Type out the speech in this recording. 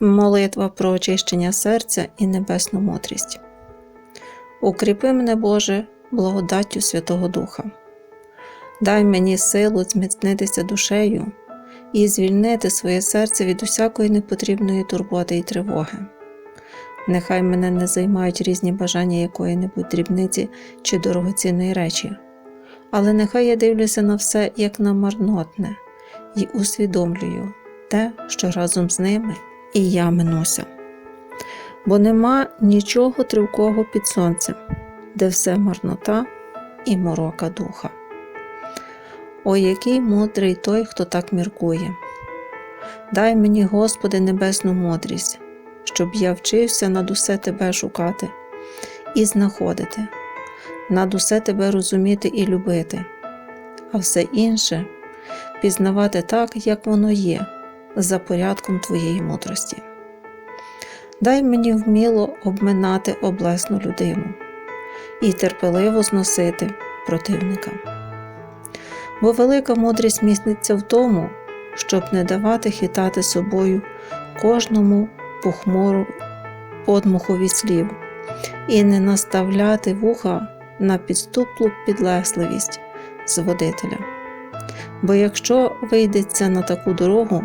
Молитва про очищення серця і небесну мудрість. Укріпи мене, Боже, благодаттю Святого Духа. Дай мені силу зміцнитися душею і звільнити своє серце від усякої непотрібної турботи і тривоги. Нехай мене не займають різні бажання якої-небудь дрібниці чи дорогоцінної речі, але нехай я дивлюся на все як на марнотне і усвідомлюю те, що разом з ними і я минуся. Бо нема нічого тривкого під сонцем, де все марнота і морока духа. Ой, який мудрий той, хто так міркує. Дай мені, Господи, небесну мудрість, щоб я вчився над усе Тебе шукати і знаходити, над усе Тебе розуміти і любити, а все інше пізнавати так, як воно є, за порядком Твоєї мудрості. Дай мені вміло обминати облесну людину і терпеливо зносити противника. Бо велика мудрість міститься в тому, щоб не давати хитати собою кожному похмуру подмухові слів і не наставляти вуха на підступлу підлесливість зводителя. Бо якщо вийдеться на таку дорогу,